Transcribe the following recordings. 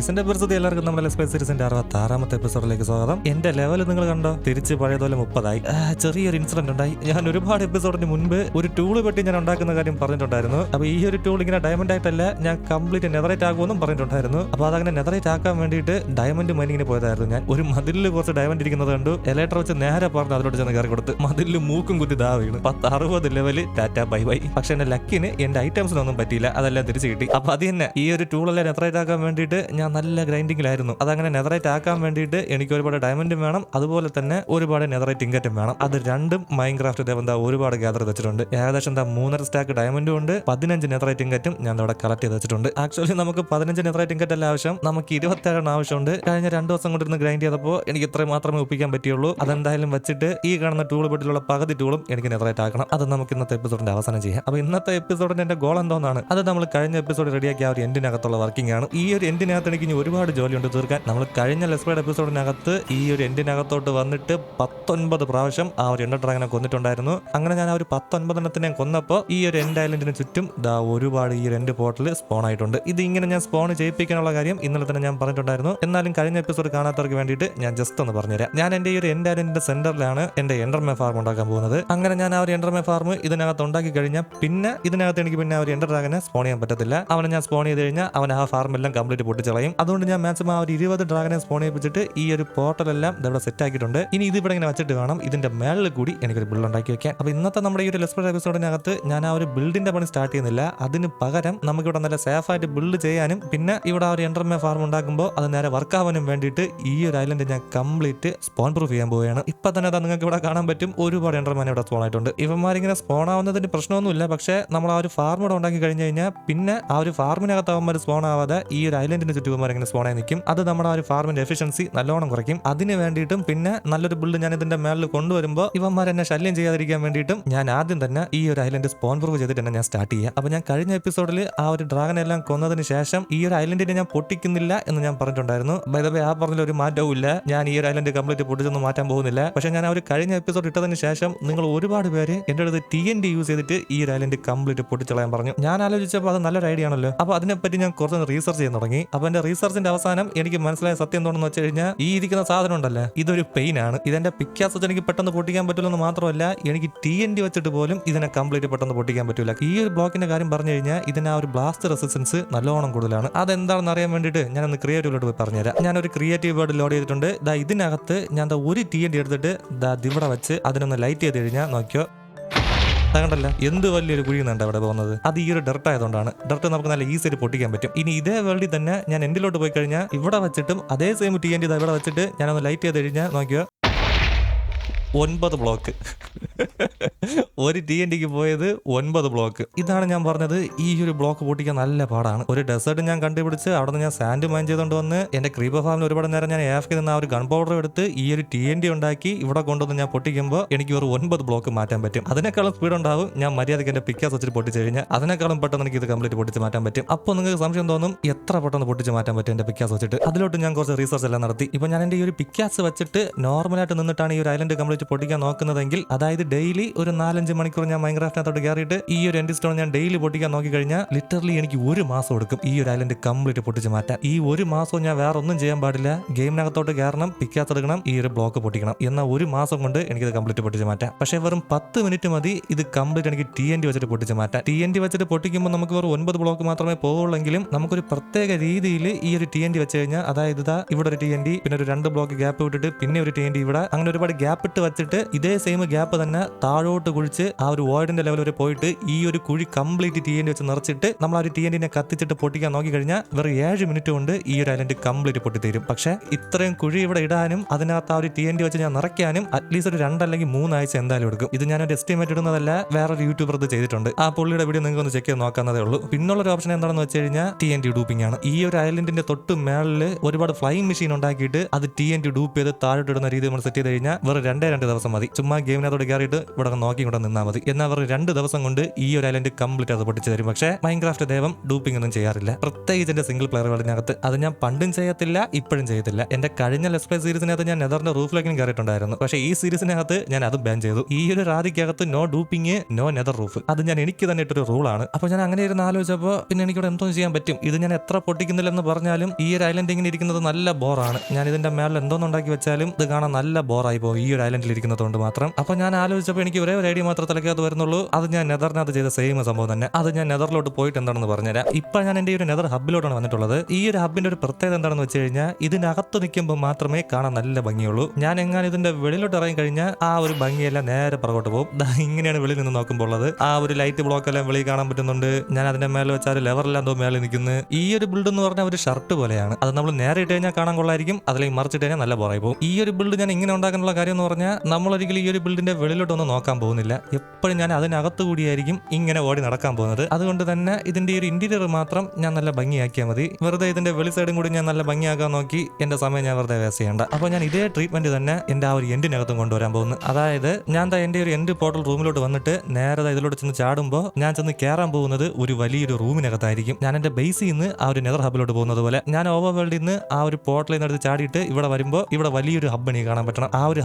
ഗൈസിന്റെ പരിസ്ഥിതി എല്ലാവർക്കും നമ്മുടെ സ്പേസ് സീരീസിന്റെ അറുപത്തി ആറാമത്തെ എപ്പിസോഡിലേക്ക് സ്വാഗതം. എന്റെ ലെവൽ നിങ്ങൾ കണ്ടോ? തിരിച്ച് പഴയതുപോലെ മുപ്പതായി. ചെറിയൊരു ഇൻസിഡന്റ് ഉണ്ടായി. ഞാൻ ഒരുപാട് എപ്പിസോഡിന് മുൻപ് ഒരു ടൂൾ പെട്ടി ഞാൻ ഉണ്ടാക്കുന്ന കാര്യം പറഞ്ഞിട്ടുണ്ടായിരുന്നു. അപ്പൊ ഈ ഒരു ടൂൾ ഇങ്ങനെ ഡയമണ്ട് ആയിട്ടല്ല ഞാൻ കംപ്ലീറ്റ് നെതറേറ്റ് ആകുമെന്നും പറഞ്ഞിട്ടുണ്ടായിരുന്നു. അപ്പൊ അതങ്ങനെ നെതറേറ്റ് ആക്കാൻ വേണ്ടിയിട്ട് ഡയമണ്ട് മൈനിങ്ങിന് പോയതായിരുന്നു ഞാൻ. ഒരു മതിലിൽ കുറച്ച് ഡയമണ്ട് ഇരിക്കുന്നത് കണ്ടു. എലക്ട്രോ വെച്ച് നേരെ പറഞ്ഞ് അതിലോട്ട് ചെന്ന് കയറി കൊടുത്ത്. മതിലിൽ മൂക്കും കുത്തി ദാ പത്ത് അറുപത് ലെവൽ ടാറ്റ ബൈ ബൈ. പക്ഷെ എന്റെ ലക്കിന് എന്റെ ഐറ്റംസിനൊന്നും പറ്റിയില്ല. അതെല്ലാം തിരിച്ചു കിട്ടി. അപ്പൊ അത് തന്നെ ഈ ഒരു ടൂളെല്ലാം നെതറേറ്റ് ആക്കാൻ വേണ്ടിയിട്ട് ഞാൻ നല്ല ഗ്രൈൻഡിങ്ങിലായിരുന്നു. അതങ്ങനെ നെതറേറ്റ് ആക്കാൻ വേണ്ടിയിട്ട് എനിക്ക് ഒരുപാട് ഡയമണ്ടും വേണം. അതുപോലെ തന്നെ ഒരുപാട് നെതറേറ്റ് ഇങ്കറ്റും വേണം. അത് രണ്ടും മൈൻക്രാഫ്റ്റ് എന്താ ഒരുപാട് ഗ്യാദർ വെച്ചിട്ടുണ്ട് ഏകദേശം എന്താ മൂന്നര സ്റ്റാക്ക് ഡയമണ്ടും ഉണ്ട്. പതിനഞ്ച് നെതറേറ്റ് ഇങ്കറ്റും ഞാൻ അവിടെ കളക്ട് ചെയ്ത് വെച്ചിട്ടുണ്ട്. ആക്ച്വലി നമുക്ക് പതിനഞ്ച് നെതറേറ്റ് ഇങ്കറ്റ് അല്ല ആവശ്യം. നമുക്ക് ഇരുപത്തേഴെണ്ണം ആവശ്യമുണ്ട്. കഴിഞ്ഞ രണ്ട് ദിവസം കൊണ്ടിരുന്ന് ഗ്രൈൻഡ് ചെയ്തപ്പോൾ എനിക്ക് ഇത്ര മാത്രമേ ഒപ്പിക്കാൻ പറ്റിയുള്ളൂ. അതെന്തായാലും വെച്ചിട്ട് ഈ കാണുന്ന ടൂൾ ബെഡിലുള്ള പകുതി ടൂളും എനിക്ക് നെതറേറ്റ് ആക്കണം. അത് നമുക്ക് ഇന്നത്തെ എപ്പിസോഡിന്റെ അവസാനം ചെയ്യാം. അപ്പൊ ഇന്നത്തെ എപ്പിസോഡിന്റെ എന്റെ ഗോൾ എന്തോന്നാണ്? അത് നമ്മൾ കഴിഞ്ഞ എപ്പിസോഡ് റെഡിയാക്കിയ ആ ഒരു എൻഡിനകത്തുള്ള വർക്കിംഗ് ആണ്. ഈ ഒരു എൻഡിനകത്ത് എനിക്ക് ഇനി ഒരുപാട് ജോലിയുണ്ട് തീർക്കാൻ. നമ്മൾ കഴിഞ്ഞ ലെസ്പേഡ് എപ്പിസോഡിനകത്ത് ഈ ഒരു എൻഡിനകത്തോട്ട് വന്നിട്ട് പത്തൊൻപത് പ്രാവശ്യം ആ ഒരു എണ്ണ ഡ്രാഗനെ കൊന്നിട്ടുണ്ടായിരുന്നു. അങ്ങനെ ഞാൻ ആ ഒരു പത്തൊൻപതെണ്ണത്തിനെ കൊന്നപ്പോൾ ഈ ഒരു എൻഡ് ഐലൻഡിന് ചുറ്റും ദാ ഒരുപാട് ഈ രണ്ട് പോർട്ടൽ സ്പോൺ ആയിട്ടുണ്ട്. ഇത് ഇങ്ങനെ ഞാൻ സ്പോൺ ചെയ്യിപ്പിക്കാനുള്ള കാര്യം ഇന്നലെ തന്നെ ഞാൻ പറഞ്ഞിട്ടുണ്ടായിരുന്നു. എന്നാലും കഴിഞ്ഞ എപ്പിസോഡ് കാണാത്തവർക്ക് വേണ്ടിയിട്ട് ഞാൻ ജസ്റ്റ് ഒന്ന് പറഞ്ഞുതരാം. ഞാൻ എന്റെ ഈ ഒരു എൻഡ് ഐലൻഡിന്റെ സെന്ററിലാണ് എന്റെ എൻഡർമേ ഫാർം ഉണ്ടാക്കാൻ പോകുന്നത്. അങ്ങനെ ഞാൻ ആ ഒരു എൻഡർമേ ഫാർം ഇതിനകത്ത് ഉണ്ടാക്കി കഴിഞ്ഞാൽ പിന്നെ ഇതിനകത്ത് എനിക്ക് പിന്നെ ആ ഒരു എൻഡർ ഡ്രാഗനെ സ്പോൺ ചെയ്യാൻ പറ്റത്തില്ല. അവനെ ഞാൻ സ്പോൺ ചെയ്ത് കഴിഞ്ഞാൽ അവൻ ആ ഫാർമെല്ലാം കംപ്ലീറ്റ് പൊട്ടിച്ചളയും. അതുകൊണ്ട് ഞാൻ മാക്സിമം ആ ഒരു ഇരുപത് ഡ്രാഗനെ സ്പോൺ ചെയ്യിപ്പിച്ചിട്ട് ഈ ഒരു പോർട്ടൽ എല്ലാം ഇവിടെ സെറ്റ് ആക്കിയിട്ടുണ്ട്. ഇനി ഇത് ഇവിടെ ഇങ്ങനെ വെച്ചിട്ട് വേണം ഇതിന്റെ മേളിൽ കൂടി എനിക്കൊരു ബിൽഡ് ഉണ്ടാക്കി വെക്കാൻ. അപ്പൊ ഇന്നത്തെ നമ്മുടെ ഈ ഒരു ലെസ്പെഡ് എപ്പിസോഡിനകത്ത് ഞാൻ ആ ഒരു ബിൽഡിന്റെ പണി സ്റ്റാർട്ട് ചെയ്യുന്നില്ല. അതിന് പകരം നമുക്ക് ഇവിടെ നല്ല സേഫ് ആയിട്ട് ബിൽഡ് ചെയ്യാനും പിന്നെ ഇവിടെ ആ ഒരു എൻഡർമേ ഫാർം ഉണ്ടാക്കുമ്പോൾ അത് നേരെ വർക്ക് ആവാനും വേണ്ടിയിട്ട് ഈ ഒരു ഐലൻഡ് ഞാൻ കംപ്ലീറ്റ് സ്പോൺ പ്രൂഫ് ചെയ്യാൻ പോവുകയാണ്. ഇപ്പൊ തന്നെ അത് നിങ്ങൾക്ക് ഇവിടെ കാണാൻ പറ്റും ഒരുപാട് എൻഡർമാൻ ഇവിടെ സ്പോൺ ആയിട്ടുണ്ട്. ഇവന്മാരിങ്ങനെ സ്പോൺ ആവുന്നതിന് പ്രശ്നമൊന്നുമില്ല. പക്ഷേ നമ്മൾ ആ ഒരു ഫാർം ഇവിടെ ഉണ്ടാക്കി കഴിഞ്ഞു കഴിഞ്ഞാൽ പിന്നെ ആ ഒരു ഫാർമിനകത്ത് അവന്മാർ സ്പോൺ ആവാതെ ഈ ഒരു ഐലൻഡിന് ചുറ്റും ഇവന്മാർ ഇങ്ങനെ സ്പോണായി നിൽക്കും അത് നമ്മുടെ ഒരു ഫാർമിന്റെ എഫിഷ്യൻസി നല്ലോണം കുറയ്ക്കും. അതിന് വേണ്ടിയിട്ടും പിന്നെ നല്ലൊരു ബിൽഡ് ഞാൻ ഇതിന്റെ മേളിൽ കൊണ്ടുവരുമ്പോൾ ഇവന്മാർ എന്നെ ശല്യം ചെയ്യാതിരിക്കാൻ വേണ്ടിയിട്ടും ഞാൻ ആദ്യം തന്നെ ഈ ഒരു ഐലൻഡ് സ്പോൺ പ്രൂവ് ചെയ്തിട്ട് തന്നെ ഞാൻ സ്റ്റാർട്ട് ചെയ്യാം. അപ്പൊ ഞാൻ കഴിഞ്ഞ എപ്പിസോഡിൽ ആ ഒരു ഡ്രാഗനെ എല്ലാം കൊന്നതിന് ശേഷം ഈ ഒരു ഐലൻഡിനെ ഞാൻ പൊട്ടിക്കുന്നില്ല എന്ന് ഞാൻ പറഞ്ഞിട്ടുണ്ടായിരുന്നു. വേ ആ പറഞ്ഞ ഒരു മാറ്റവും ഇല്ല. ഞാൻ ഈ ഒരു ഐലൻഡ് കംപ്ലീറ്റ് പൊട്ടിച്ചൊന്നും മാറ്റാൻ പോകുന്നില്ല. പക്ഷെ ഞാൻ ആ ഒരു കഴിഞ്ഞ എപ്പിസോഡ് ഇട്ടതിന് ശേഷം നിങ്ങൾ ഒരുപാട് പേര് എന്റെ അടുത്ത് ടി എൻ ഡി യൂസ് ചെയ്തിട്ട് ഈ ഒരു ഐലൻഡ് കംപ്ലീറ്റ് പൊട്ടിച്ചളയാൻ പറഞ്ഞു. ഞാൻ ആലോചിച്ചപ്പോൾ അത് നല്ലൊരു ഐഡിയ ആണല്ലോ. അപ്പൊ അതിനെപ്പറ്റി ഞാൻ കുറച്ചൊന്ന് റീസർച്ച് ചെയ്യാൻ തുടങ്ങി. അപ്പൊ എന്റെ റീസർച്ചിന്റെ അവസാനം എനിക്ക് മനസ്സിലായ സത്യം എന്താണെന്ന് വെച്ച് കഴിഞ്ഞാൽ ഈ ഇരിക്കുന്ന സാധനം ഉണ്ടല്ലേ ഇതൊരു പെയിൻ ആണ്. ഇതിന്റെ പിക്കാസ് വെച്ച് എനിക്ക് പെട്ടെന്ന് പൊട്ടിക്കാൻ പറ്റില്ലെന്ന് മാത്രമല്ല എനിക്ക് ടി എൻ ഡി വെച്ചിട്ട് പോലും ഇതിനെ കംപ്ലീറ്റ് പെട്ടെന്ന് പൊട്ടിക്കാൻ പറ്റില്ല ഈ ഒരു ബ്ലോക്കിന്റെ കാര്യം പറഞ്ഞു കഴിഞ്ഞാൽ ഇതിന് ആ ഒരു ബ്ലാസ്റ്റ് റെസിസ്റ്റൻസ് നല്ലോണം കൂടുതലാണ്. അതെന്താണെന്ന് അറിയാൻ വേണ്ടിയിട്ട് ഞാൻ ഒന്ന് ക്രിയേറ്റീവിലോട്ട് പോയി പറഞ്ഞുതരാം. ഞാൻ ഒരു ക്രിയേറ്റീവ് വേർഡ് ലോഡ് ചെയ്തിട്ടുണ്ട്. ദാ ഇതിനകത്ത് ഞാൻ ദാ ഒരു ടി എൻ ഡി എടുത്തിട്ട് ദാ ഇവിടെ വെച്ച് അതിനൊന്ന് ലൈറ്റ് ചെയ്ത് കഴിഞ്ഞാൽ നോക്കിയോ. കണ്ടല്ല എന്ത് വലിയൊരു കുഴി നിന്നുണ്ട് അവിടെ പോകുന്നത് അത് ഈ ഒരു ഡർട്ട് ആയതുകൊണ്ടാണ്. ഡർട്ട് നമുക്ക് നല്ല ഈസിയായിട്ട് പൊട്ടിക്കാൻ പറ്റും. ഇനി ഇതേ വേൾഡിൽ തന്നെ ഞാൻ എൻഡിലോട്ട് പോയി കഴിഞ്ഞാൽ ഇവിടെ വെച്ചിട്ടും അതേ സെയിം ടി എന്റെ ഇവിടെ വെച്ചിട്ട് ഞാനൊന്ന് ലൈറ്റ് ചെയ്ത് കഴിഞ്ഞാൽ നോക്കിയോ? ഒൻപത് ബ്ലോക്ക് ഒരു ടി എൻ ഡിക്ക് പോയത് ഒൻപത് ബ്ലോക്ക് ഇതാണ് ഞാൻ പറഞ്ഞത് ഈ ഒരു ബ്ലോക്ക് പൊട്ടിക്കാൻ നല്ല പാടാണ്. ഒരു ഡെസേർട്ട് ഞാൻ കണ്ടുപിടിച്ച് അവിടെ നിന്ന് ഞാൻ സാൻഡ് മൈൻ ചെയ്തുകൊണ്ട് വന്ന് എന്റെ ക്രീബ ഫാമിൽ ഒരുപാട് നേരം ഞാൻ ഏഫിൽ നിന്ന് ആ ഒരു ഗൺ പൗഡർ എടുത്ത് ഈ ഒരു ടി എൻ ഡി ഉണ്ടാക്കി ഇവിടെ കൊണ്ടുവന്ന് ഞാൻ പൊട്ടിക്കുമ്പോൾ എനിക്ക് ഒരു ഒൻപത് ബ്ലോക്ക് മാറ്റാൻ പറ്റും. അതിനേക്കാളും സ്പീഡ് ഉണ്ടാവും ഞാൻ മര്യാദയ്ക്ക് എന്റെ പിക്കാസ് വെച്ചിട്ട് പൊട്ടിച്ച് കഴിഞ്ഞാൽ. അതിനേക്കാളും പെട്ടെന്ന് എനിക്ക് ഇത് കംപ്ലീറ്റ് പൊട്ടിച്ച് മാറ്റാൻ പറ്റും. അപ്പോൾ നിങ്ങൾക്ക് സംശയം തോന്നും എത്ര പെട്ടെന്ന് പൊട്ടിച്ച് മാറ്റാൻ പറ്റും എന്റെ പിക്കാസ് വെച്ചിട്ട്? അതിലോട്ട് ഞാൻ കുറച്ച് റീസർച്ച് എല്ലാം നടത്തി. ഇപ്പൊ ഞാൻ എന്റെ ഈ ഒരു പിക്കാസ് വെച്ചിട്ട് നോർമലായിട്ട് നിന്നിട്ടാണ് ഈ ഒരു ഐലൻഡ് കംപ്ലീറ്റ് പൊട്ടിക്കാൻ നോക്കുന്നതെങ്കിൽ അതായത് ഡെയിലി ഒരു നാലഞ്ച് മണിക്കൂർ ഞാൻ മൈൻക്രാഫ്റ്റിനകത്തോട്ട് കയറിയിട്ട് ഈ ഒരു എൻഡി സ്റ്റോൺ ഞാൻ ഡെയിലി പൊട്ടിക്കാൻ നോക്കി കഴിഞ്ഞാൽ ലിറ്ററലി എനിക്ക് ഒരു മാസം എടുക്കും ഈ ഒരു ഐലൻഡ് കംപ്ലീറ്റ് പൊട്ടിച്ച് മാറ്റാൻ. ഈ ഒരു മാസവും ഞാൻ വേറെ ഒന്നും ചെയ്യാൻ പാടില്ല. ഗെയിമിനകത്തോട്ട് കയറണം പിക്കാസ് എടുക്കണം ഈ ഒരു ബ്ലോക്ക് പൊട്ടിക്കണം. എന്നാൽ ഒരു മാസം കൊണ്ട് എനിക്ക് ഇത് കംപ്ലീറ്റ് പൊട്ടിച്ച് മാറ്റാം. പക്ഷേ വെറും പത്ത് മിനിറ്റ് മതി ഇത് കംപ്ലീറ്റ് എനിക്ക് ടി എൻ ഡി വെച്ചിട്ട് പൊട്ടിച്ച് മാറ്റാം ടി എൻ ഡി വെച്ചിട്ട് പൊട്ടിക്കുമ്പോൾ നമുക്ക് വെറും ഒൻപത് ബ്ലോക്ക് മാത്രമേ പോകുള്ളെങ്കിലും നമുക്കൊരു പ്രത്യേക രീതിയിൽ ഈ ഒരു ടി എൻ ഡി വെച്ച് കഴിഞ്ഞാൽ അതായത് ഇതാ ഇവിടെ ഒരു ടി എൻ ഡി പിന്നെ ഒരു രണ്ട് ബ്ലോക്ക് ഗ്യാപ്പ് വിട്ടിട്ട് പിന്നെ ഒരു ടി എൻ ഡി ഇവിടെ. അങ്ങനെ ഒരുപാട് ഗ്യാപ്പ് ഇട്ട് വെച്ചിട്ട് ഇതേ സെയിം ഗ്യാപ്പ് തന്നെ താഴോട്ട് കുഴിച്ച് ആ ഒരു വോയിഡിന്റെ ലെവൽ വരെ പോയിട്ട് ഈ ഒരു കുഴി കംപ്ലീറ്റ് ടി വെച്ച് നിറച്ചിട്ട് നമ്മൾ ആ ഒരു ടി എൻഡിനെ കത്തിച്ചിട്ട് പൊട്ടിക്കാൻ നോക്കി കഴിഞ്ഞാൽ വെറും ഏഴ് മിനിറ്റ് കൊണ്ട് ഈ ഒരു ഐലൻഡ് കംപ്ലീറ്റ് പൊട്ടിത്തീരും. പക്ഷേ ഇത്രയും കുഴി ഇവിടെ ഇടാനും അതിനകത്ത് ആ ഒരു ടി എൻഡി വെച്ച് ഞാൻ നിറയ്ക്കാനും അറ്റ്ലീസ്റ്റ് ഒരു രണ്ടല്ലെങ്കിൽ മൂന്നാഴ്ച എന്തായാലും എടുക്കും. ഇത് ഞാനൊരു എസ്റ്റിമേറ്റ് ഇടുന്നതല്ല വേറൊരു യൂട്യൂബർ ഇത് ചെയ്തിട്ടുണ്ട്. ആ പുള്ളിയുടെ വീഡിയോ നിങ്ങൾക്ക് ഒന്ന് ചെക്ക് ചെയ്ത് നോക്കാന്നതേ ഉള്ളൂ. പിന്നുള്ള ഒരു ഓപ്ഷൻ എന്താണെന്ന് വെച്ച് കഴിഞ്ഞാൽ ടി എൻ ഡി ഡൂപ്പിംഗ് ആണ്. ഈ ഒരു ഐലൻഡിന്റെ തൊട്ട് മേളിൽ ഒരുപാട് ഫ്ലൈ മെഷീൻ ഉണ്ടാക്കിയിട്ട് അത് ടി എൻ ഡി ഡൂപ്പ് ചെയ്ത് താഴോട്ട് ഇടുന്ന രീതി നമ്മൾ സെറ്റ് ചെയ്ത് കഴിഞ്ഞാൽ വെറും രണ്ടേ രണ്ട് ദിവസം മതി. ചുമ്മാ ഗെയിമിനകത്തോട് കയറി കയറിയിട്ട് ഇവിടെ നോക്കി ഇവിടെ നിന്നാൽ മതി. എന്നാൽ അവർ രണ്ട് ദിവസം കൊണ്ട് ഈ ഒരു ഐലൻഡ് കംപ്ലീറ്റ് അത് പൊട്ടിച്ചു തരും. പക്ഷേ മൈൻക്രാഫ്റ്റ് ദേവം ഡൂപ്പിംഗ് ഒന്നും ചെയ്യാറില്ല. പ്രത്യേകിച്ച് എന്റെ സിംഗിൾ പ്ലെയർ വേൾഡിനകത്ത് അത് ഞാൻ പണ്ടും ചെയ്യത്തില്ല ഇപ്പോഴും ചെയ്യത്തില്ല. എന്റെ കഴിഞ്ഞ ലെസ്പ്ലേ സീരീസിനകത്ത് ഞാൻ നെതറിന്റെ റൂഫിലേക്കും കയറിയിട്ടുണ്ടായിരുന്നു. പക്ഷേ ഈ സീരീസിനകത്ത് ഞാൻ അത് ബാൻ ചെയ്തു. ഈ ഒരു റാദിക്കകത്ത് no duping no nether roof അത് ഞാൻ എനിക്ക് തന്നെ ഇട്ടൊരു റൂളാണ് അപ്പോൾ ഞാൻ അങ്ങനെ ഇരുന്ന് ആലോചിച്ചപ്പോൾ പിന്നെ എനിക്കിവിടെ എന്തോ ചെയ്യാൻ പറ്റും? ഇത് ഞാൻ എത്ര പൊട്ടിക്കുന്നില്ലെന്ന് പറഞ്ഞാലും ഈ ഒരു ഐലൻഡ് ഇങ്ങനെ ഇരിക്കുന്നത് നല്ല ബോറാണ് ഞാൻ ഇതിന്റെ മേളിൽ എന്തോന്നുണ്ടാക്കി വെച്ചാലും ഇത് കാണാൻ നല്ല ബോറായി പോകും. ഈ ഒരു ഐലൻഡിൽ ഇരിക്കുന്നത് കൊണ്ട് മാത്രം. അപ്പോൾ ഞാൻ ആലോചിച്ചപ്പോൾ എനിക്ക് ഒരേ ഒരു ഐഡിയ മാത്രം തലക്കകത്ത് വരുന്നുള്ളൂ. അത് ഞാൻ നെതറിനകത്ത് ചെയ്ത സെയിം സംഭവം തന്നെ. അത് ഞാൻ നെതറിലോട്ട് പോയിട്ട് എന്താണെന്ന് പറഞ്ഞുതരാം. ഇപ്പൊ ഞാൻ എന്റെ ഒരു നെതർ ഹബിലോട്ടാണ് വന്നിട്ടുള്ളത്. ഈ ഒരു ഹബിന്റെ ഒരു പ്രത്യേകത എന്താണെന്ന് വെച്ച് കഴിഞ്ഞാൽ ഇതിനകത്ത് നിൽക്കുമ്പോൾ മാത്രമേ കാണാൻ നല്ല ഭംഗിയുള്ളൂ. ഞാൻ എങ്ങനെ ഇതിന്റെ വെളിയിലോട്ട് ഇറങ്ങി കഴിഞ്ഞാൽ ആ ഒരു ഭംഗിയെല്ലാം നേരെ പുറകോട്ട് പോകും. ഇങ്ങനെയാണ് വെളിയിൽ നിന്ന് നോക്കുമ്പോൾ ഉള്ളത് ആ ഒരു ലൈറ്റ് ബ്ലോക്ക് എല്ലാം വെളിയിൽ കാണാൻ പറ്റുന്നുണ്ട്. ഞാൻ അതിന്റെ മേലെ വെച്ചാൽ ലെവറെല്ലാം എന്തോ മേലെ നിൽക്കുന്നു. ഈ ഒരു ബിൽഡ് എന്ന് പറഞ്ഞാൽ ഒരു ഷർട്ട് പോലെയാണ്. അത് നമ്മൾ നേരെ ഇട്ട് കഴിഞ്ഞാൽ കാണാൻ കൊള്ളായിരിക്കും. അതിലേക്ക് മറിച്ചിട്ട് കഴിഞ്ഞാൽ നല്ല ബോറായി പോകും. ഈ ഒരു ബിൽഡ് ഞാൻ ഇങ്ങനെ ഉണ്ടാക്കാനുള്ള കാര്യം എന്ന് പറഞ്ഞാൽ നമ്മൾ ഒരിക്കലും ഈ ഒരു ബിൽഡിന്റെ വെളിയിലോട്ടൊന്നും നോക്കാൻ പോകുന്നില്ല. എപ്പോഴും ഞാൻ അതിനകത്ത് കൂടിയായിരിക്കും ഇങ്ങനെ ഓടി നടക്കാൻ പോകുന്നത്. അതുകൊണ്ട് തന്നെ ഇതിന്റെ ഒരു ഇന്റീരിയർ മാത്രം ഞാൻ നല്ല ഭംഗിയാക്കിയാൽ മതി. വെറുതെ ഇതിന്റെ വെളി സൈഡും കൂടി ഞാൻ നല്ല ഭംഗിയാക്കാൻ നോക്കി എന്റെ സമയം ഞാൻ വെറുതെ വേസ്റ്റ് ചെയ്യണ്ട. അപ്പോൾ ഞാൻ ഇതേ ട്രീറ്റ്മെന്റ് തന്നെ എന്റെ ആ ഒരു എൻഡിനകത്തും കൊണ്ടുവരാൻ പോകുന്നു. അതായത് ഞാൻ ദാ എന്റെ ഒരു എൻഡ് പോർട്ടൽ റൂമിലോട്ട് വന്നിട്ട് നേരെ ഇതിലോട്ട് ചെന്ന് ചാടുമ്പോൾ ഞാൻ ചെന്ന് കയറാൻ പോകുന്നത് ഒരു വലിയൊരു റൂമിനകത്തായിരിക്കും. ഞാൻ എന്റെ ബേസിൽ നിന്ന് ആ ഒരു നെതർ ഹബിലോട്ട് പോകുന്നത് പോലെ. ഞാൻ ഓവർ വേൾഡിൽ നിന്ന് ആ ഒരു പോർട്ടലിൽ നിന്ന് എടുത്ത് ചാടിയിട്ട് ഇവിടെ വരുമ്പോൾ ഇവിടെ വലിയൊരു ഹബ്ബ് എനിക്ക് കാണാൻ പറ്റണം. ആ ഒരു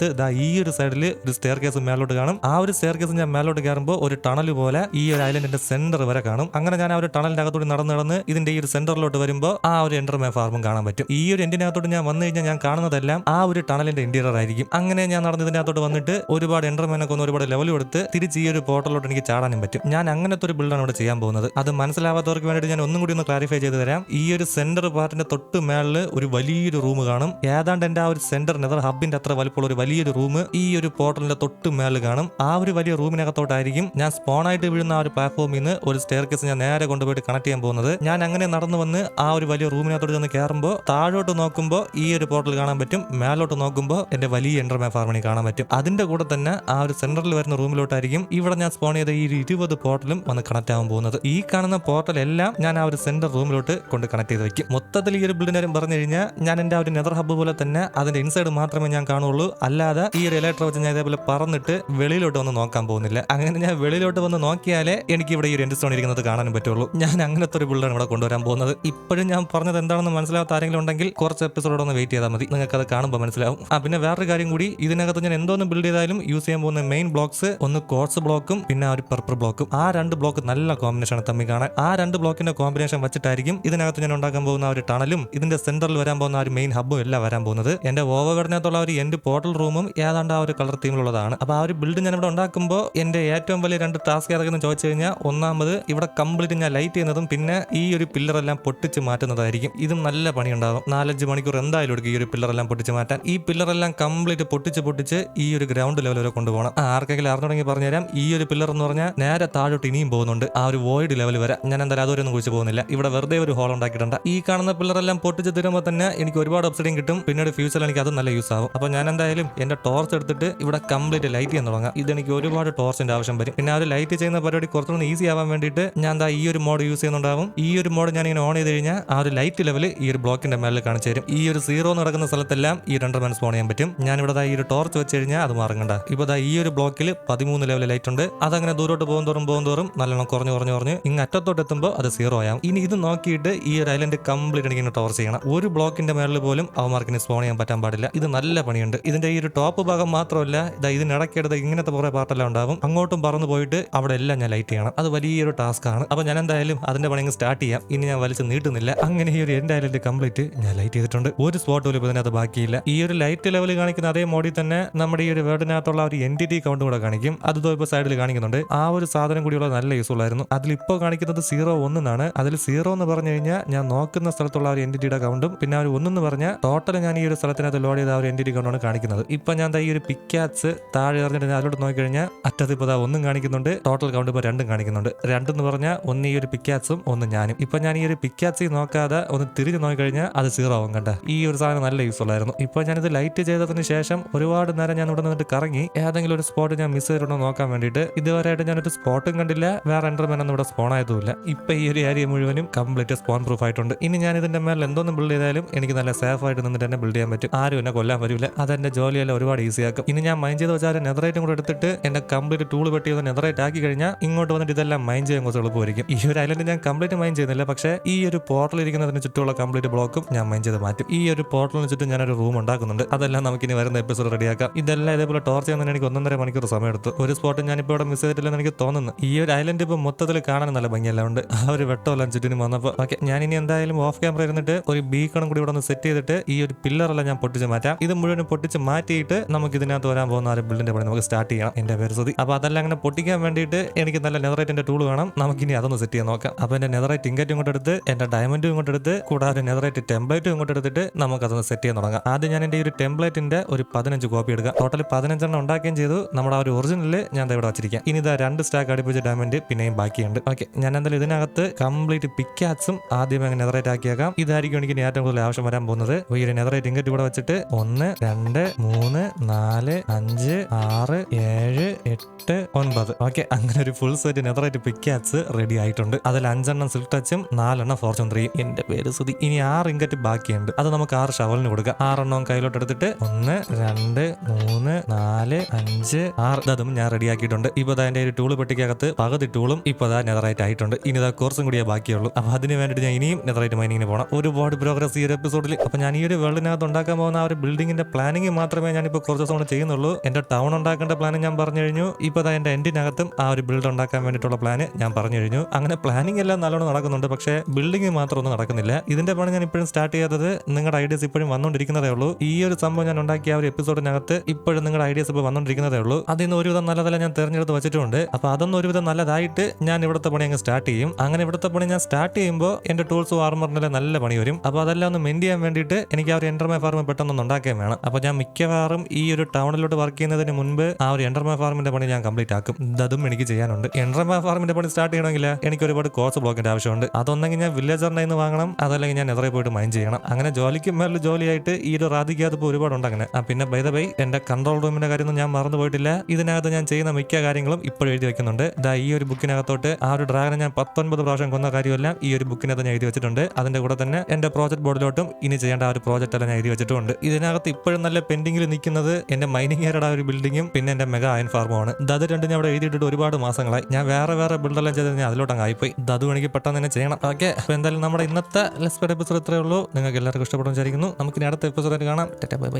ഹബിനകത്ത് ദാ ഈ ഒരു സൈഡിൽ ഒരു സ്റ്റെയർ കേസ് മേലോട്ട് കാണും. ആ ഒരു സ്റ്റെയർ കേസ് ഞാൻ മേലോട്ട് കയറുമ്പോൾ ഒരു ടണൽ പോലെ ഈ ഒരു ഐലൻഡിന്റെ സെന്റർ വരെ കാണും. അങ്ങനെ ഞാൻ ആ ഒരു ടണലിന്റെ അകത്തോട്ട് നടന്ന് നടന്ന് ഇതിന്റെ ഈ ഒരു സെന്ററിലോട്ട് വരുമ്പോൾ ആ ഒരു എൻഡർമേ ഫാർമും കാണാൻ പറ്റും. ഈ ഒരു എൻഡിനകത്തോട് ഞാൻ വന്നു കഴിഞ്ഞാൽ ഞാൻ കാണുന്നതെല്ലാം ആ ഒരു ടണലിന്റെ ഇന്റീരിയർ ആയിരിക്കും. അങ്ങനെ ഞാൻ നടന്ന് ഇതിനകത്തോട്ട് വന്നിട്ട് ഒരുപാട് എൻഡർമേനൊക്കെ ഒന്ന് ഒരുപാട് ലെവൽ കൊടുത്ത് തിരിച്ച് ഈ ഒരു പോർട്ടലിലോട്ട് എനിക്ക് ചാടാനും പറ്റും. ഞാൻ അങ്ങനത്തെ ഒരു ബിൽഡാണ് ഇവിടെ ചെയ്യാൻ പോകുന്നത്. അത് മനസ്സിലാവാത്തവർക്ക് വേണ്ടിയിട്ട് ഞാൻ ഒന്നും കൂടി ഒന്ന് ക്ലാരിഫൈ ചെയ്ത് തരാം. ഈ ഒരു സെന്റർ പാർട്ടിന്റെ തൊട്ട് മേളിൽ ഒരു വലിയൊരു റൂം കാണും. ഏതാണ്ട് എന്റെ ആ ഒരു സെന്റർ നെതർ ഹബിന്റെ അത്ര വലിപ്പമുള്ള ഒരു വലിയൊരു റൂം ഈ ഒരു പോർട്ടലിന്റെ തൊട്ട് മേളിൽ കാണും. ആ ഒരു വലിയ റൂമിനകത്തോട്ടായിരിക്കും ഞാൻ സ്പോൺ ആയിട്ട് വീഴുന്ന ആ ഒരു പ്ലാറ്റ്ഫോമിൽ നിന്ന് ഒരു സ്റ്റെയർ കേസ് ഞാൻ നേരെ കൊണ്ടുപോയിട്ട് കണക്ട് ചെയ്യാൻ പോകുന്നത്. ഞാൻ അങ്ങനെ നടന്നു വന്ന് ആ ഒരു വലിയ റൂമിനകത്തോട്ട് ചെന്ന് കയറുമ്പോൾ താഴോട്ട് നോക്കുമ്പോൾ ഈ ഒരു പോർട്ടൽ കാണാൻ പറ്റും. മേലോട്ട് നോക്കുമ്പോൾ എന്റെ വലിയ എൻഡർമേ ഫാർമണി കാണാൻ പറ്റും. അതിന്റെ കൂടെ തന്നെ ആ ഒരു സെന്ററിൽ വരുന്ന റൂമിലോട്ടായിരിക്കും ഇവിടെ ഞാൻ സ്പോൺ ചെയ്ത ഈ ഇരുപത് പോർട്ടലും വന്ന് കണക്ട് ആവാൻ പോകുന്നത്. ഈ കാണുന്ന പോർട്ടൽ എല്ലാം ഞാൻ ആ ഒരു സെന്റർ റൂമിലോട്ട് കൊണ്ട് കണക്ട് ചെയ്ത് വെക്കും. മൊത്തത്തിൽ ഈ ഒരു ബിൽഡിന്റെ കാര്യം പറഞ്ഞു കഴിഞ്ഞാൽ ഞാൻ എന്റെ ആ ഒരു നെതർ ഹബ്ബ് പോലെ തന്നെ അതിന്റെ ഇൻസൈഡ് മാത്രമേ ഞാൻ കാണുള്ളൂ അല്ലാതെ ഈ റിലേ ഇലക്ട്ര വെച്ച് ഞാൻ ഇതേപോലെ പറന്നിട്ട് വെളിയിലോട്ട് വന്ന് നോക്കാൻ പോകുന്നില്ല. അങ്ങനെ ഞാൻ വെളിയിലോട്ട് വന്ന് നോക്കിയാലേ എനിക്ക് ഇവിടെ ഈ എൻഡ് സ്റ്റോൺ ഇരിക്കുന്നത് കാണാനും പറ്റുള്ളൂ. ഞാൻ അങ്ങനത്തെ ഒരു ബിൽഡാണ് ഇവിടെ കൊണ്ടുവരാൻ പോകുന്നത്. ഇപ്പോഴും ഞാൻ പറഞ്ഞത് എന്താണെന്ന് മനസ്സിലാവാത്ത ആരെങ്കിലും ഉണ്ടെങ്കിൽ കുറച്ച് എപ്പിസോഡ് ഒന്ന് വെയിറ്റ് ചെയ്താൽ മതി. നിങ്ങൾക്ക് അത് കാണുമ്പോൾ മനസ്സിലാവും. ആ പിന്നെ വേറൊരു കാര്യം കൂടി ഇതിനകത്ത് ഞാൻ എന്തോന്ന് ബിൽഡ് ചെയ്താലും യൂസ് ചെയ്യാൻ പോകുന്ന മെയിൻ ബ്ലോക്സ് ഒന്ന് കോട്സ് ബ്ലോക്കും പിന്നെ ഒരു പെർപ്പർ ബ്ലോക്കും ആ രണ്ട് ബ്ലോക്ക് നല്ല കോമ്പിനേഷൻ ആണ് തമ്മിൽ കാണാൻ. ആ രണ്ട് ബ്ലോക്കിന്റെ കോമ്പിനേഷൻ വെച്ചിട്ടായിരിക്കും ഇതിനകത്ത് ഞാൻ ഉണ്ടാക്കാൻ പോകുന്ന ഒരു ടണലും ഇതിന്റെ സെന്ററിൽ വരാൻ പോകുന്ന ഒരു മെയിൻ ഹബ്ബും എല്ലാം വരാൻ പോകുന്നത്. എന്റെ ഓവർവേഡിനകത്തുള്ള ഒരു എൻഡ് പോർട്ടൽ റൂമും ഏതാണ്ട് ആ ഒരു കളർ തീമിലുള്ളതാണ്. അപ്പോൾ ആ ഒരു ബിൽഡ് ഞാൻ ഇവിടെ ഉണ്ടാക്കുമ്പോൾ എന്റെ ഏറ്റവും വലിയ രണ്ട് ടാസ്ക് ഏതൊക്കെയെന്ന് ചോദിച്ചു കഴിഞ്ഞാൽ ഒന്നാമത് ഇവിടെ കംപ്ലീറ്റ് ഞാൻ ലൈറ്റ് ചെയ്യുന്നതും പിന്നെ ഈ ഒരു പില്ലറെല്ലാം പൊട്ടിച്ച് മാറ്റുന്നതായിരിക്കും. ഇതും നല്ല പണിയുണ്ടാകും നാലഞ്ച് മണിക്കൂർ എന്തായാലും എടുക്കും ഈ ഒരു പില്ലറെല്ലാം പൊട്ടിച്ച് മാറ്റാൻ. ഈ പില്ലറെല്ലാം കംപ്ലീറ്റ് പൊട്ടിച്ച് പൊട്ടിച്ച് ഈ ഒരു ഗ്രൗണ്ട് ലെവൽ വരെ കൊണ്ടുപോകണം. ആർക്കെങ്കിലും അറിഞ്ഞുടങ്ങി പറഞ്ഞുതരാം. ഈ ഒരു പില്ലർ എന്ന് പറഞ്ഞാൽ നേരെ താഴോട്ട് ഇനിയും പോകുന്നുണ്ട്. ആ ഒരു വോയിഡ് ലെവൽ വരെ. ഞാൻ എന്തായാലും അതുവരെ ഒന്നും കുറിച്ച് പോകുന്നില്ല. ഇവിടെ വെറുതെ ഒരു ഹോൾ ഉണ്ടാക്കിയിട്ടുണ്ട്. ഈ കാണുന്ന പില്ലറെല്ലാം പൊട്ടിച്ച് തരുമ്പോൾ തന്നെ എനിക്ക് ഒരുപാട് ഒബ്സിഡിയും കിട്ടും. പിന്നീട് ഫ്യൂച്ചറിൽ എനിക്ക് അത് നല്ല യൂസ് ആവും. അപ്പോൾ ഞാൻ എന്തായാലും എന്റെ ടോർച്ച് എടുത്തിട്ട് ഇവിടെ കംപ്ലീറ്റ് ലൈറ്റ് ചെയ്യാൻ തുടങ്ങാം. ഇതെനിക്ക് ഒരുപാട് ടോർച്ചിന്റെ ആവശ്യം വരും. പിന്നെ ആ ഒരു ലൈറ്റ് ചെയ്യുന്ന പരിപാടി കുറച്ചുകൂടി ഈസി ആവാൻ വേണ്ടിയിട്ട് ഞാൻ എന്താ ഈ ഒരു മോഡ് യൂസ് ചെയ്യുന്നുണ്ടാവും. ഈ ഒരു മോഡ് ഞാൻ ഇങ്ങനെ ഓൺ ചെയ്ത് കഴിഞ്ഞാൽ ആ ഒരു ലൈറ്റ് ലെവൽ ഈ ഒരു ബ്ലോക്കിന്റെ മേലിൽ കാണിച്ചു തരും. ഈ ഒരു സീറോ നടക്കുന്ന സ്ഥലത്തെല്ലാം ഈ രണ്ടര സ്പോൺ ചെയ്യാൻ പറ്റും. ഞാൻ ഇവിടെ ഈ ഒരു ടോർച്ച് വെച്ച് കഴിഞ്ഞാൽ അത് മാറങ്ങണ്ട. ഇപ്പൊ ഈ ഒരു ബ്ലോക്കിൽ പതിമൂന്ന് ലെവൽ ലൈറ്റ് ഉണ്ട്. അതങ്ങനെ ദൂരോട്ട് പോകും തോറും പോകും തോറും നല്ലോണം കുറഞ്ഞു കുറഞ്ഞു കുറഞ്ഞ് ഇങ്ങ് അറ്റത്തോട്ട് എത്തുമ്പോൾ അത് സീറോ ആവും. ഇനി ഇത് നോക്കിയിട്ട് ഈ ഒരു ഐലൻഡ് കംപ്ലീറ്റ് ഇങ്ങനെ ടോർച്ച് ചെയ്യണം. ഒരു ബ്ലോക്കിന്റെ മേളിൽ പോലും അവന്മാർക്ക് സ്പോൺ ചെയ്യാൻ പറ്റാൻ പാടില്ല. ഇത് നല്ല പണിയുണ്ട്. ഇതിന്റെ ഈ ഒരു ടോപ്പ് ഭാഗം മാത്രമല്ല ഇതാ ഇതിനിടയ്ക്കെടുത്ത് ഇങ്ങനത്തെ കുറെ പാർട്ടെല്ലാം ഉണ്ടാവും. അങ്ങോട്ടും പറന്ന് പോയിട്ട് അവിടെ എല്ലാം ഞാൻ ലൈറ്റ് ചെയ്യണം. അത് വലിയൊരു ടാസ്ക് ആണ്. അപ്പൊ ഞാൻ എന്തായാലും അതിന്റെ പണി സ്റ്റാർട്ട് ചെയ്യാം. ഇനി ഞാൻ വലിച്ച് നീട്ടുന്നില്ല. അങ്ങനെ ഈ ഒരു എന്റെ ഐലൻഡ് കംപ്ലീറ്റ് ഞാൻ ലൈറ്റ് ചെയ്തിട്ടുണ്ട്. ഒരു സ്പോട്ട് പോലും ഇപ്പൊ ഇതിനകത്ത് ബാക്കിയില്ല. ഈ ഒരു ലൈറ്റ് ലെവൽ കാണിക്കുന്ന അതേ മോഡിൽ തന്നെ നമ്മുടെ ഈ ഒരു വേർഡിനകത്തുള്ള ഒരു എന്റിറ്റി കൗണ്ട് കൂടെ കാണിക്കും. അത് ഇപ്പോൾ ഇപ്പൊ സൈഡിൽ കാണിക്കുന്നുണ്ട്. ആ ഒരു സാധനം കൂടിയുള്ള നല്ല യൂസ്ഫുൾ ആയിരുന്നു. അതിൽ ഇപ്പോൾ കാണിക്കുന്നത് സീറോ ഒന്നാണ് അതിൽ സീറോ എന്ന് പറഞ്ഞു കഴിഞ്ഞാൽ ഞാൻ നോക്കുന്ന സ്ഥലത്തുള്ള ഒരു എന്റിറ്റിയുടെ കൗണ്ടും പിന്നെ ഒരു ഒന്നെന്ന് പറഞ്ഞാൽ ടോട്ടൽ ഞാൻ ഈ ഒരു സ്ഥലത്തിനകത്ത് ലോഡ് ചെയ്ത ആ ഒരു എന്റിറ്റി കൗണ്ടാണ് കാണിക്കുന്നത്. ഇപ്പൊ ഞാൻ ഈ ഒരു പിക്കാറ്റ്സ് താഴെ എറിഞ്ഞിട്ട് അതിലോട്ട് നോക്കിക്കഴിഞ്ഞാൽ അറ്റത്ത് ഇപ്പോൾ ഒന്നും കാണിക്കുന്നുണ്ട് ടോട്ടൽ കൗണ്ട് ഇപ്പോൾ രണ്ടും കാണിക്കുന്നുണ്ട്. രണ്ടെന്ന് പറഞ്ഞാൽ ഒന്ന് ഈ ഒരു പിക്കാറ്റ്സും ഒന്ന് ഞാനും. ഇപ്പം ഞാൻ ഈ ഒരു പിക്കാസി നോക്കാതെ ഒന്ന് തിരിഞ്ഞ് നോക്കിക്കഴിഞ്ഞാൽ അത് സീറോ ആവും കണ്ട. ഈ ഒരു സാധനം നല്ല യൂസ്ഫുൾ ആയിരുന്നു ഇപ്പോൾ ഞാനിത് ലൈറ്റ് ചെയ്തതിന് ശേഷം ഒരുപാട് നേരം ഞാൻ ഇവിടെ നിന്നിട്ട് കറങ്ങി ഏതെങ്കിലും ഒരു സ്പോട്ട് ഞാൻ മിസ് ചെയ്തിട്ടുണ്ടോ നോക്കാൻ വേണ്ടിയിട്ട് ഇതുവരെയായിട്ട് ഞാനൊരു സ്പോട്ടും കണ്ടില്ല വേറെ എന്റർമാൻ ഒന്നും ഇവിടെ സ്പോൺ ആയതുമില്ല. ഇപ്പം ഈ ഒരു ഏരിയ മുഴുവനും കംപ്ലീറ്റ് സ്പോൺ പ്രൂഫ് ആയിട്ടുണ്ട്. ഇനി ഞാൻ ഇതിന്റെ മേലെ എന്തോന്നും ബിൽഡ് ചെയ്താലും എനിക്ക് നല്ല സേഫ് ആയിട്ട് നിന്നിട്ട് തന്നെ ബിൽഡ് ചെയ്യാൻ പറ്റും. ആരും എന്നെ കൊല്ലാൻ വരില്ല അതെന്റെ ജോലിയെല്ലാം. ഒരുപാട് ഈസി ആക്കും. ഇനി ഞാൻ മൈൻഡ് ചെയ്ത് വെച്ചാൽ നെതറേറ്റും കൂടെ എടുത്തിട്ട് എന്റെ കംപ്ലീറ്റ് ടൂൾ പെട്ടി ഒന്ന് നെതറേറ്റ് ആക്കി കഴിഞ്ഞാൽ ഇങ്ങോട്ട് വന്നിട്ട് ഇതെല്ലാം മൈൻ ചെയ്യാൻ കുറച്ച് എളുപ്പമായിരിക്കും. ഈ ഒരു ഐലൻഡ് ഞാൻ കംപ്ലീറ്റ് മൈൻ ചെയ്യുന്നില്ല. പക്ഷേ ഈ ഒരു പോർട്ടൽ ഇരിക്കുന്നതിന് ചുറ്റുമുള്ള കംപ്ലീറ്റ് ബ്ലോക്കും ഞാൻ മൈൻ ചെയ്ത് മാറ്റും. ഈ ഒരു പോർട്ടലിന് ചുറ്റും ഒരു റൂം ഉണ്ടാക്കുന്നുണ്ട്. അതെല്ലാം നമുക്ക് ഇനി വരുന്ന എപ്പിസോഡ് റെഡിയാക്കാം ഇതെല്ലാം ഇതേപോലെ ടോർച്ച് ചെയ്യാൻ എനിക്ക് ഒന്നര മണിക്കൂർ സമയമെടുത്തു. ഒരു സ്പോട്ട് ഞാൻ ഇവിടെ മിസ് ചെയ്തിട്ടില്ലെന്ന് എനിക്ക് തോന്നുന്നു. ഈ ഒരു ഐലൻഡ് ഇപ്പോൾ മൊത്തത്തിൽ കാണാൻ നല്ല ഭംഗിയെല്ലാം ഉണ്ട്. ആ ഒരു വെട്ടമെല്ലാം ചുറ്റിനും വന്നപ്പോൾ ഓക്കെ ഞാൻ ഇനി എന്തായാലും ഓഫ് ക്യാമറ ഇരുന്നിട്ട് ഒരു ബീക്കണും കൂടി ഇവിടെ ഒന്ന് സെറ്റ് ചെയ്തിട്ട് ഈ ഒരു പില്ലറെല്ലാം ഞാൻ പൊട്ടിച്ച് മാറ്റാം. ഇത് മുഴുവൻ പൊട്ടിച്ച് മാറ്റിയിട്ട് നമുക്ക് ഇതിനകത്ത് വരാൻ പോകുന്ന ആ ബിൽഡിന്റെ പണി നമുക്ക് സ്റ്റാർട്ട് ചെയ്യണം എന്റെ പേര് സുതി അപ്പോൾ അതെല്ലാം അങ്ങനെ പൊട്ടിക്കാൻ വേണ്ടിയിട്ട് എനിക്ക് നല്ല നെതറൈറ്റിന്റെ ടൂൾ വേണം. നമുക്ക് ഇനി അതൊന്ന് സെറ്റ് ചെയ്യാൻ നോക്കാം. അപ്പോൾ എന്റെ നെതറൈറ്റ് ഇങ്കറ്റ് ഇങ്ങോട്ട് എടുത്ത് എന്റെ ഡയമണ്ടും ഇങ്ങോട്ട് എടുത്ത് കൂടാതെ നെതറൈറ്റ് ടെംപ്ലേറ്റും ഇങ്ങോട്ട് എടുത്തിട്ട് നമുക്ക് അതൊന്ന് സെറ്റ് ചെയ്യാൻ തുടങ്ങാം. ആദ്യം ഞാൻ എന്റെ ഈ ഒരു ടെംപ്ലേറ്റിന്റെ ഒരു പതിനഞ്ച് കോപ്പി എടുക്കാം. ടോട്ടൽ പതിനഞ്ചെണ്ണം ഉണ്ടാക്കുകയും ചെയ്തു. നമ്മുടെ ആ ഒരു ഒറിജിനൽ ഞാൻ ഇവിടെ വെച്ചിരിക്കാം. ഇനി ഇതാ രണ്ട് സ്റ്റാക്ക് അടുപ്പിച്ച ഡയമണ്ട് പിന്നെയും ബാക്കിയുണ്ട്. ഓക്കെ ഞാൻ എന്തായാലും ഇതിനകത്ത് കംപ്ലീറ്റ് പിക്കാറ്റ്സും ആദ്യം അങ്ങനെ നെതറേറ്റ് ആക്കിയേക്കാം. ഇതായിരിക്കും എനിക്ക് ഏറ്റവും കൂടുതൽ ആവശ്യം വരാൻ പോകുന്നത്. ഈ ഒരു നെതറേറ്റ് ഇവിടെ വെച്ചിട്ട് ഒന്ന് രണ്ട് മൂന്ന് നാല് അഞ്ച് ആറ് ഏഴ് എട്ട് ഒൻപത്. ഓക്കെ അങ്ങനെ ഒരു ഫുൾ സെറ്റ് നെതറായിട്ട് പിക്കാറ്റ്സ് റെഡി ആയിട്ടുണ്ട്. അതിൽ അഞ്ചെണ്ണം സിൽക്ക് ടച്ചും നാലെണ്ണം ഫോർച്യൂൺ ത്രീയും എന്റെ പേര് സുതി ഇനി ആറ് ഇങ്കറ്റ് ബാക്കിയുണ്ട്. അത് നമുക്ക് ആറ് ഷവലിന് കൊടുക്കാം. ആറെണ്ണം കയ്യിലോട്ട് എടുത്തിട്ട് ഒന്ന് രണ്ട് മൂന്ന് നാല് അഞ്ച് ആറ്. ഇതും ഞാൻ റെഡി ആക്കിയിട്ടുണ്ട്. ഇപ്പൊ അതിന്റെ ഒരു ടൂൾ പെട്ടിക്കകത്ത് പകുതി ടൂളും ഇപ്പൊ ദാ നെതറായിട്ട് ആയിട്ടുണ്ട്. ഇനി ഇതാ കുറച്ചും കൂടിയേ ബാക്കിയുള്ളൂ. അപ്പൊ അതിന് വേണ്ടിയിട്ട് ഞാൻ ഇനിയും നെതറായിട്ട് മൈനിങ്ങിന് പോകണം ഒരുപാട് പ്രോഗ്രസ് ഈ ഒരു എപ്പിസോഡിൽ അപ്പൊ ഞാൻ ഈ ഒരു വേൾഡിനകത്ത് ഉണ്ടാക്കാൻ പോകുന്ന ആ ഒരു ബിൽഡിംഗിന്റെ പ്ലാനിങ് മാത്രമേ ഞാൻ ഞാനിപ്പോൾ കുറച്ച് ദിവസം കൊണ്ട് ചെയ്യുന്നുള്ളൂ. എന്റെ ടൗൺ ഉണ്ടാക്കേണ്ട പ്ലാൻ ഞാൻ പറഞ്ഞു കഴിഞ്ഞു. ഇപ്പോൾ ദാ എന്റെ എൻഡിനകത്തും ആ ഒരു ബിൽഡ് ഉണ്ടാക്കാൻ വേണ്ടിയിട്ടുള്ള പ്ലാൻ ഞാൻ പറഞ്ഞു കഴിഞ്ഞു. അങ്ങനെ പ്ലാനിങ് എല്ലാം നല്ലോണം നടക്കുന്നുണ്ട്. പക്ഷേ ബിൽഡിംഗ് മാത്രം ഒന്നും നടക്കുന്നില്ല. ഇതിന്റെ പണി ഞാൻ ഇപ്പോഴും സ്റ്റാർട്ട് ചെയ്യാത്തത് നിങ്ങളുടെ ഐഡിയസ് ഇപ്പോഴും വന്നുകൊണ്ടിരിക്കുന്നതേ ഉള്ളൂ. ഈ ഒരു സംഭവം ഞാൻ ഉണ്ടാക്കിയ ഒരു എപ്പിസോഡിനകത്ത് ഇപ്പോഴും നിങ്ങളുടെ ഐഡിയസ് ഇപ്പോൾ വന്നുകൊണ്ടിരിക്കുന്നതേ ഉള്ളൂ. അതിൽ നിന്ന് ഒരുവിധം നല്ലതല്ല ഞാൻ തിരഞ്ഞെടുത്ത് വെച്ചിട്ടുണ്ട്. അപ്പോൾ അതൊന്നും ഒരുവിധം നല്ലതായിട്ട് ഞാൻ ഇവിടുത്തെ പണി അങ്ങ് സ്റ്റാർട്ട് ചെയ്യും. അങ്ങനെ ഇവിടുത്തെ പണി ഞാൻ സ്റ്റാർട്ട് ചെയ്യുമ്പോൾ എന്റെ ടൂൾസ് ആർമറിനെല്ലാം നല്ല പണി വരും. അപ്പോൾ അതെല്ലാം ഒന്ന് മെൻഡ് ചെയ്യാൻ വേണ്ടിയിട്ട് എനിക്ക് ആ ഒരു എന്റർമേ ഫാർമ് പെട്ടെന്ന് ഉണ്ടാക്കാൻ വേണം. അപ്പോൾ ഞാൻ മിക്കവാറും ഈ ഒരു ടൗണിലോട്ട് വർക്ക് ചെയ്യുന്നതിന് മുൻപ് ആ ഒരു എൻഡർമ ഫാർമിന്റെ പണി ഞാൻ കംപ്ലീറ്റ് ആക്കും. അതും എനിക്ക് ചെയ്യാനുണ്ട്. എൻഡർമ ഫാർമിന്റെ പണി സ്റ്റാർട്ട് ചെയ്യണമെങ്കിൽ എനിക്ക് ഒരുപാട് കോഴ്സ് ബ്ലോക്കിന്റെ ആവശ്യമുണ്ട്. അതൊന്നെങ്കിൽ ഞാൻ വില്ലേജറിനെ നിന്ന് വാങ്ങണം. അതല്ലെങ്കിൽ ഞാൻ എതിരെ പോയിട്ട് മൈൻ ചെയ്യണം. അങ്ങനെ ജോലിക്ക് മേളിൽ ജോലിയായിട്ട് ഈ ഒരു റാദിക്കകത്ത് ഒരുപാട് ഉണ്ട് അങ്ങനെ. പിന്നെ ബൈ ദ ബൈ എന്റെ കൺട്രോൾ റൂമിന്റെ കാര്യമൊന്നും ഞാൻ മറന്നു പോയിട്ടില്ല. ഇതിനകത്ത് ഞാൻ ചെയ്യുന്ന മിക്ക കാര്യങ്ങളും ഇപ്പോൾ എഴുതി വെക്കുന്നുണ്ട്. ദാ ഈ ഒരു ബുക്കിനകത്തോട്ട് ആ ഒരു ഡ്രാഗനെ ഞാൻ പത്തൊൻപത് പ്രാവശ്യം കൊന്ന കാര്യമെല്ലാം ഈ ഒരു ബുക്കിനകത്ത് ഞാൻ എഴുതി വെച്ചിട്ടുണ്ട്. അതിന്റെ കൂടെ തന്നെ എന്റെ പ്രോജക്ട് ബോർഡിലോട്ടും ഇനി ചെയ്യേണ്ട ആ ഒരു പ്രോജക്റ്റ് എല്ലാം ഞാൻ എഴുതി വെച്ചിട്ടുണ്ട് ഇതിനകത്ത് ഇപ്പോഴും നല്ല പെൻഡിങ്ങിൽ നിൽക്കുന്നത് എന്റെ മൈനിങ് ഏരുടെ ഒരു ബിൽഡിങ്ങും പിന്നെ എന്റെ മെഗാ അയൻ ഫാർമുമാണ് അത് രണ്ടും ഞാൻ അവിടെ എഴുതിയിട്ടിട്ട് ഒരുപാട് മാസങ്ങളായി. ഞാൻ വേറെ വേറെ ബിൽഡെല്ലാം ചെയ്ത് ഞാൻ അതിലോട്ടങ്ങ് ആയിപ്പോയി. അത് എനിക്ക് പെട്ടെന്ന് തന്നെ ചെയ്യണം. ഓക്കെ അപ്പൊ എന്തായാലും നമ്മുടെ ഇന്നത്തെ ലെസ്പെഡ് എപ്പിസോഡ് ഇത്രയേ ഉള്ളൂ. നിങ്ങൾക്ക് എല്ലാവർക്കും ഇഷ്ടപ്പെടും വിചാരിക്കുന്നു. നമുക്ക് ഇനി അടുത്ത എപ്പിസോഡ് കാണാം. Bye bye